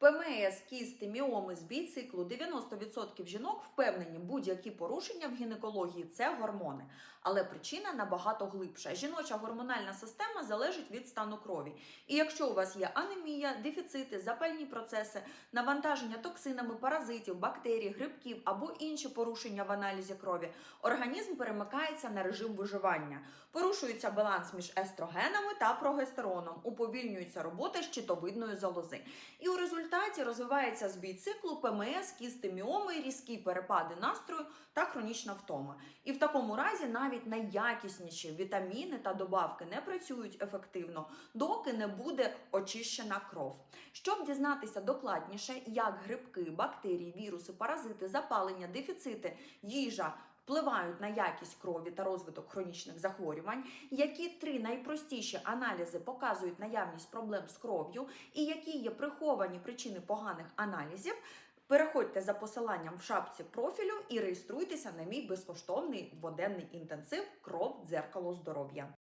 ПМС, кісти, міоми, збій циклу 90% жінок впевнені, будь-які порушення в гінекології це гормони. Але причина набагато глибша. Жіноча гормональна система залежить від стану крові. І якщо у вас є анемія, дефіцити, запальні процеси, навантаження токсинами паразитів, бактерій, грибків або інші порушення в аналізі крові, організм перемикається на режим виживання. Порушується баланс між естрогенами та прогестероном, уповільнюється робота щитовидної залози. І у результаті розвивається збій циклу, ПМС, кісти міоми, різкі перепади настрою та хронічна втома. І в такому разі навіть найякісніші вітаміни та добавки не працюють ефективно, доки не буде очищена кров. Щоб дізнатися докладніше, як грибки, бактерії, віруси, паразити, запалення, дефіцити, їжа. Впливають на якість крові та розвиток хронічних захворювань, які три найпростіші аналізи показують наявність проблем з кров'ю, і які є приховані причини поганих аналізів. Переходьте за посиланням в шапці профілю і реєструйтеся на мій безкоштовний дводенний інтенсив кров дзеркало здоров'я.